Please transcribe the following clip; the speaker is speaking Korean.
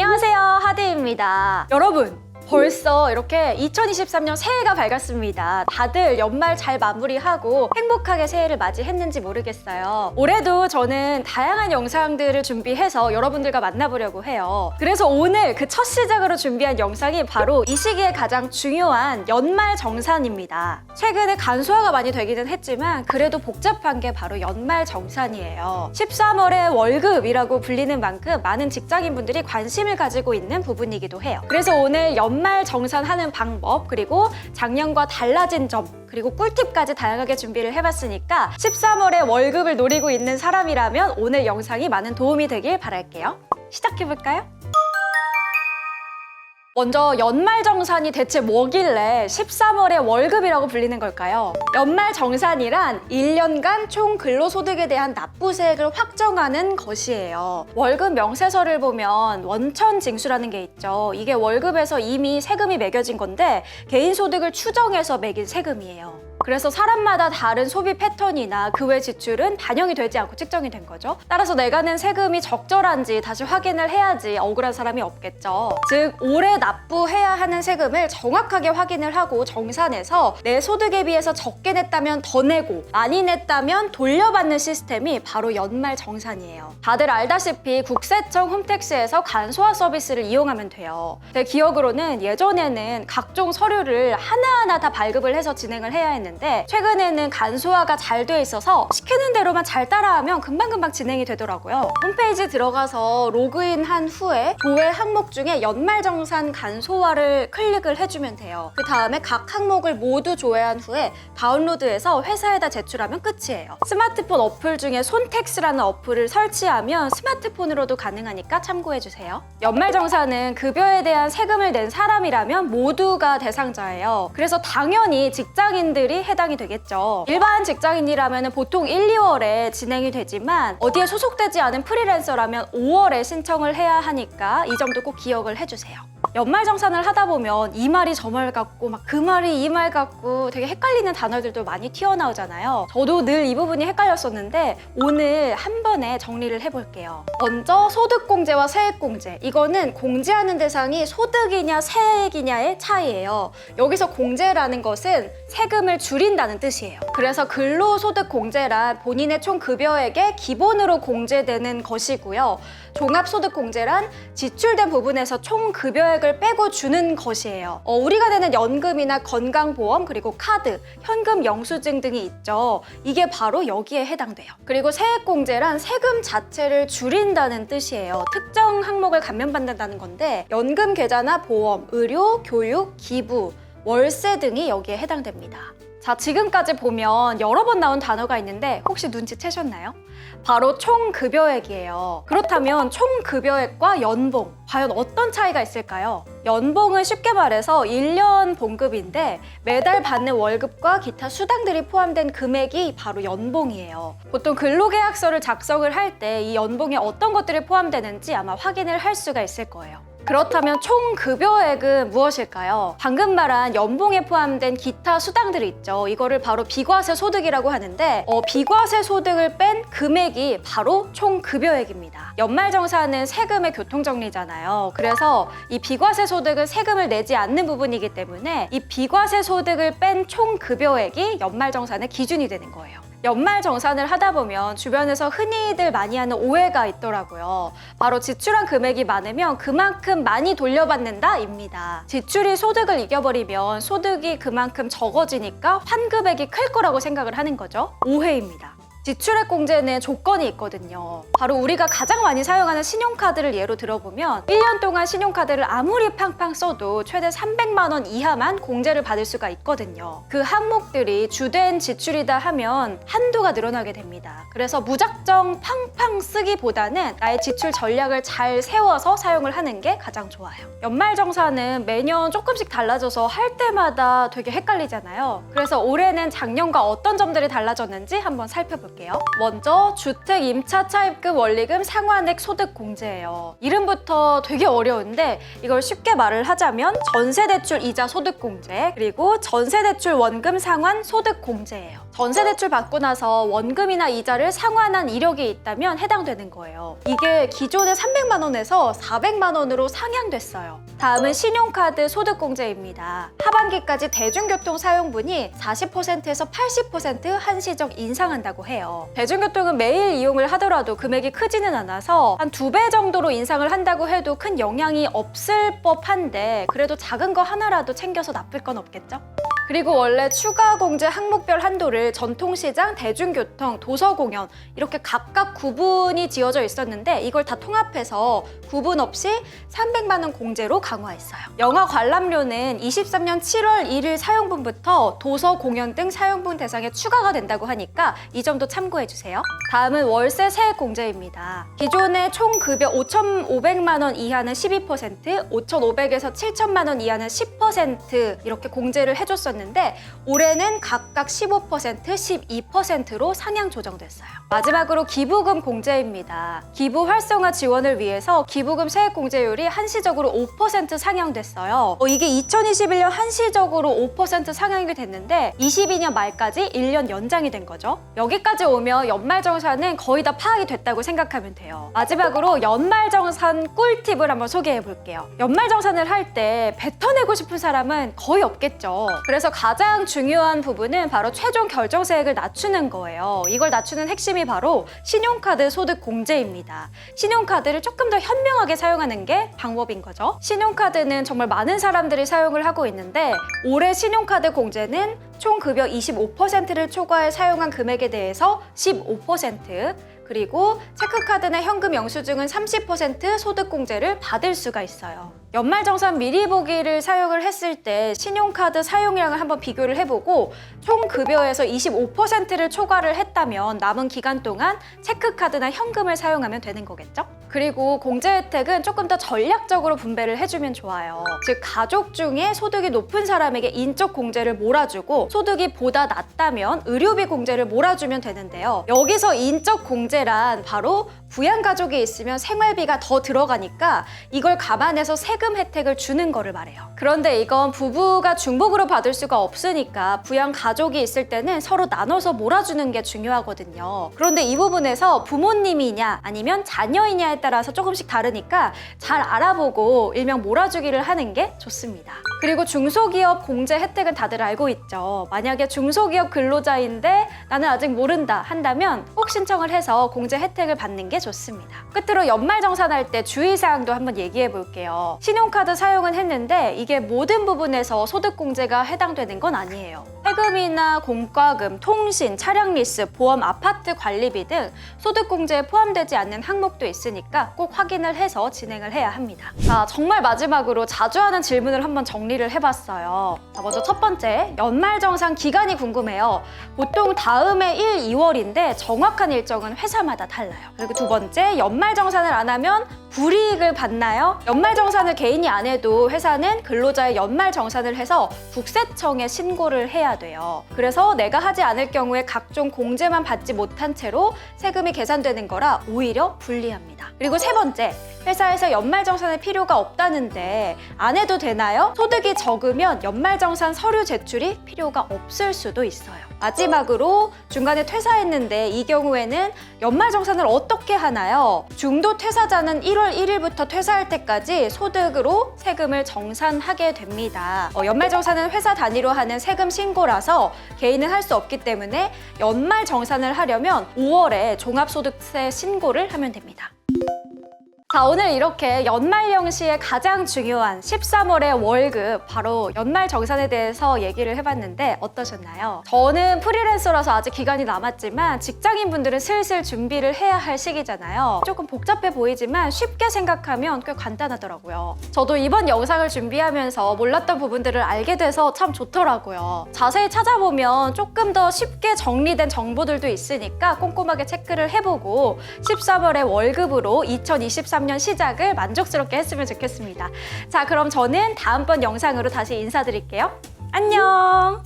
안녕하세요. 하드입니다. 여러분, 벌써 이렇게 2023년 새해가 밝았습니다. 다들 연말 잘 마무리하고 행복하게 새해를 맞이했는지 모르겠어요. 올해도 저는 다양한 영상들을 준비해서 여러분들과 만나보려고 해요. 그래서 오늘 그 첫 시작으로 준비한 영상이 바로 이 시기에 가장 중요한 연말 정산입니다. 최근에 간소화가 많이 되기는 했지만 그래도 복잡한 게 바로 연말 정산이에요. 13월의 월급이라고 불리는 만큼 많은 직장인분들이 관심을 가지고 있는 부분이기도 해요. 그래서 오늘 연말 정산하는 방법 그리고 작년과 달라진 점 그리고 꿀팁까지 다양하게 준비를 해봤으니까 13월에 월급을 노리고 있는 사람이라면 오늘 영상이 많은 도움이 되길 바랄게요. 시작해볼까요? 먼저 연말정산이 대체 뭐길래 13월의 월급이라고 불리는 걸까요? 연말정산이란 1년간 총 근로소득에 대한 납부세액을 확정하는 것이에요. 월급 명세서를 보면 원천징수라는 게 있죠. 이게 월급에서 이미 세금이 매겨진 건데 개인소득을 추정해서 매긴 세금이에요. 그래서 사람마다 다른 소비 패턴이나 그 외 지출은 반영이 되지 않고 측정이 된 거죠. 따라서 내가 낸 세금이 적절한지 다시 확인을 해야지 억울한 사람이 없겠죠. 즉, 올해 납부해야 하는 세금을 정확하게 확인을 하고 정산해서 내 소득에 비해서 적게 냈다면 더 내고 많이 냈다면 돌려받는 시스템이 바로 연말 정산이에요. 다들 알다시피 국세청 홈택스에서 간소화 서비스를 이용하면 돼요. 제 기억으로는 예전에는 각종 서류를 하나하나 다 발급을 해서 진행을 해야 했는데 최근에는 간소화가 잘 돼 있어서 시키는 대로만 잘 따라하면 금방금방 진행이 되더라고요. 홈페이지 들어가서 로그인 한 후에 도외 항목 중에 연말정산 간소화를 클릭을 해주면 돼요. 그 다음에 각 항목을 모두 조회한 후에 다운로드해서 회사에다 제출하면 끝이에요. 스마트폰 어플 중에 손택스라는 어플을 설치하면 스마트폰으로도 가능하니까 참고해주세요. 연말정산은 급여에 대한 세금을 낸 사람이라면 모두가 대상자예요. 그래서 당연히 직장인들이 해당이 되겠죠. 일반 직장인이라면 보통 1, 2월에 진행이 되지만 어디에 소속되지 않은 프리랜서라면 5월에 신청을 해야 하니까 이 점도 꼭 기억을 해주세요. 연말정산을 하다 보면 이 말이 저 말 같고 막 그 말이 이 말 같고 되게 헷갈리는 단어들도 많이 튀어나오잖아요. 저도 늘 이 부분이 헷갈렸었는데 오늘 한 번에 정리를 해볼게요. 먼저 소득공제와 세액공제. 이거는 공제하는 대상이 소득이냐 세액이냐의 차이예요. 여기서 공제라는 것은 세금을 줄인다는 뜻이에요. 그래서 근로소득공제란 본인의 총 급여액에 기본으로 공제되는 것이고요. 종합소득공제란 지출된 부분에서 총 급여액 을 빼고 주는 것이에요. 어, 우리가 내는 연금이나 건강보험 그리고 카드, 현금 영수증 등이 있죠. 이게 바로 여기에 해당돼요. 그리고 세액공제란 세금 자체를 줄인다는 뜻이에요. 특정 항목을 감면받는다는 건데 연금 계좌나 보험, 의료, 교육, 기부, 월세 등이 여기에 해당됩니다. 자, 지금까지 보면 여러 번 나온 단어가 있는데 혹시 눈치채셨나요? 바로 총 급여액이에요. 그렇다면 총 급여액과 연봉, 과연 어떤 차이가 있을까요? 연봉은 쉽게 말해서 1년 봉급인데 매달 받는 월급과 기타 수당들이 포함된 금액이 바로 연봉이에요. 보통 근로계약서를 작성을 할 때 이 연봉에 어떤 것들이 포함되는지 아마 확인을 할 수가 있을 거예요. 그렇다면 총 급여액은 무엇일까요? 방금 말한 연봉에 포함된 기타 수당들이 있죠. 이거를 바로 비과세 소득이라고 하는데 어, 비과세 소득을 뺀 금액이 바로 총 급여액입니다. 연말정산은 세금의 교통정리잖아요. 그래서 이 비과세 소득은 세금을 내지 않는 부분이기 때문에 이 비과세 소득을 뺀 총 급여액이 연말정산의 기준이 되는 거예요. 연말 정산을 하다 보면 주변에서 흔히들 많이 하는 오해가 있더라고요. 바로 지출한 금액이 많으면 그만큼 많이 돌려받는다입니다. 지출이 소득을 이겨버리면 소득이 그만큼 적어지니까 환급액이 클 거라고 생각을 하는 거죠. 오해입니다. 지출액 공제는 조건이 있거든요. 바로 우리가 가장 많이 사용하는 신용카드를 예로 들어보면 1년 동안 신용카드를 아무리 팡팡 써도 최대 300만 원 이하만 공제를 받을 수가 있거든요. 그 항목들이 주된 지출이다 하면 한도가 늘어나게 됩니다. 그래서 무작정 팡팡 쓰기보다는 나의 지출 전략을 잘 세워서 사용을 하는 게 가장 좋아요. 연말정산은 매년 조금씩 달라져서 할 때마다 되게 헷갈리잖아요. 그래서 올해는 작년과 어떤 점들이 달라졌는지 한번 살펴 볼게요. 먼저 주택 임차 차입금 원리금 상환액 소득 공제예요. 이름부터 되게 어려운데 이걸 쉽게 말을 하자면 전세 대출 이자 소득 공제 그리고 전세 대출 원금 상환 소득 공제예요. 전세 대출 받고 나서 원금이나 이자를 상환한 이력이 있다면 해당되는 거예요. 이게 기존의 300만 원에서 400만 원으로 상향됐어요. 다음은 신용카드 소득공제입니다. 하반기까지 대중교통 사용분이 40%에서 80% 한시적 인상한다고 해요. 대중교통은 매일 이용을 하더라도 금액이 크지는 않아서 한 두 배 정도로 인상을 한다고 해도 큰 영향이 없을 법한데 그래도 작은 거 하나라도 챙겨서 나쁠 건 없겠죠? 그리고 원래 추가 공제 항목별 한도를 전통시장, 대중교통, 도서공연 이렇게 각각 구분이 지어져 있었는데 이걸 다 통합해서 구분 없이 300만 원 공제로 강화했어요. 영화 관람료는 23년 7월 1일 사용분부터 도서, 공연 등 사용분 대상에 추가가 된다고 하니까 이 점도 참고해 주세요. 다음은 월세 세액 공제입니다. 기존의 총 급여 5,500만 원 이하는 12%, 5,500에서 7천만 원 이하는 10% 이렇게 공제를 해줬었는데 올해는 각각 15%, 12%로 상향 조정됐어요. 마지막으로 기부금 공제입니다. 기부 활성화 지원을 위해서 기부금 세액 공제율이 한시적으로 5% 상향됐어요. 어, 이게 2021년 한시적으로 5% 상향이 됐는데 22년 말까지 1년 연장이 된 거죠. 여기까지 오면 연말정산은 거의 다 파악이 됐다고 생각하면 돼요. 마지막으로 연말정산 꿀팁을 한번 소개해 볼게요. 연말정산을 할 때 뱉어내고 싶은 사람은 거의 없겠죠. 그래서 가장 중요한 부분은 바로 최종 결정세액을 낮추는 거예요. 이걸 낮추는 핵심이 바로 신용카드 소득 공제입니다. 신용카드를 조금 더 현명하게 사용하는 게 방법인 거죠. 신용카드는 정말 많은 사람들이 사용을 하고 있는데 올해 신용카드 공제는 총 급여 25%를 초과해 사용한 금액에 대해서 15% 그리고 체크카드나 현금 영수증은 30% 소득공제를 받을 수가 있어요. 연말정산 미리 보기를 사용을 했을 때 신용카드 사용량을 한번 비교를 해보고 총 급여에서 25%를 초과를 했다면 남은 기간 동안 체크카드나 현금을 사용하면 되는 거겠죠? 그리고 공제 혜택은 조금 더 전략적으로 분배를 해주면 좋아요. 즉 가족 중에 소득이 높은 사람에게 인적 공제를 몰아주고 소득이 보다 낮다면 의료비 공제를 몰아주면 되는데요. 여기서 인적 공제 란 바로 부양 가족이 있으면 생활비가 더 들어가니까 이걸 감안해서 세금 혜택을 주는 거를 말해요. 그런데 이건 부부가 중복으로 받을 수가 없으니까 부양 가족이 있을 때는 서로 나눠서 몰아주는 게 중요하거든요. 그런데 이 부분에서 부모님이냐 아니면 자녀이냐에 따라서 조금씩 다르니까 잘 알아보고 일명 몰아주기를 하는 게 좋습니다. 그리고 중소기업 공제 혜택은 다들 알고 있죠. 만약에 중소기업 근로자인데 나는 아직 모른다 한다면 꼭 신청을 해서 공제 혜택을 받는 게 좋습니다. 끝으로 연말 정산할 때 주의사항도 한번 얘기해 볼게요. 신용카드 사용은 했는데 이게 모든 부분에서 소득공제가 해당되는 건 아니에요. 세금이나 공과금, 통신, 차량 리스, 보험, 아파트 관리비 등 소득공제에 포함되지 않는 항목도 있으니까 꼭 확인을 해서 진행을 해야 합니다. 자, 정말 마지막으로 자주 하는 질문을 한번 정리를 해봤어요. 자, 먼저 첫 번째, 연말정산 기간이 궁금해요. 보통 다음해 1, 2월인데 정확한 일정은 회사마다 달라요. 그리고 두 번째, 연말 정산을 안 하면 불이익을 받나요? 연말정산을 개인이 안 해도 회사는 근로자의 연말정산을 해서 국세청에 신고를 해야 돼요. 그래서 내가 하지 않을 경우에 각종 공제만 받지 못한 채로 세금이 계산되는 거라 오히려 불리합니다. 그리고 세 번째, 회사에서 연말정산할 필요가 없다는데 안 해도 되나요? 소득이 적으면 연말정산 서류 제출이 필요가 없을 수도 있어요. 마지막으로 중간에 퇴사했는데 이 경우에는 연말정산을 어떻게 하나요? 중도 퇴사자는 1월 1일부터 퇴사할 때까지 소득으로 세금을 정산하게 됩니다. 어, 연말정산은 회사 단위로 하는 세금 신고라서 개인은 할 수 없기 때문에 연말정산을 하려면 5월에 종합소득세 신고를 하면 됩니다. 자, 오늘 이렇게 연말연시의 가장 중요한 13월의 월급, 바로 연말 정산에 대해서 얘기를 해봤는데 어떠셨나요? 저는 프리랜서라서 아직 기간이 남았지만 직장인분들은 슬슬 준비를 해야 할 시기잖아요. 조금 복잡해 보이지만 쉽게 생각하면 꽤 간단하더라고요. 저도 이번 영상을 준비하면서 몰랐던 부분들을 알게 돼서 참 좋더라고요. 자세히 찾아보면 조금 더 쉽게 정리된 정보들도 있으니까 꼼꼼하게 체크를 해보고 13월의 월급으로 2023년 시작을 만족스럽게 했으면 좋겠습니다. 자, 그럼 저는 다음번 영상으로 다시 인사드릴게요. 안녕!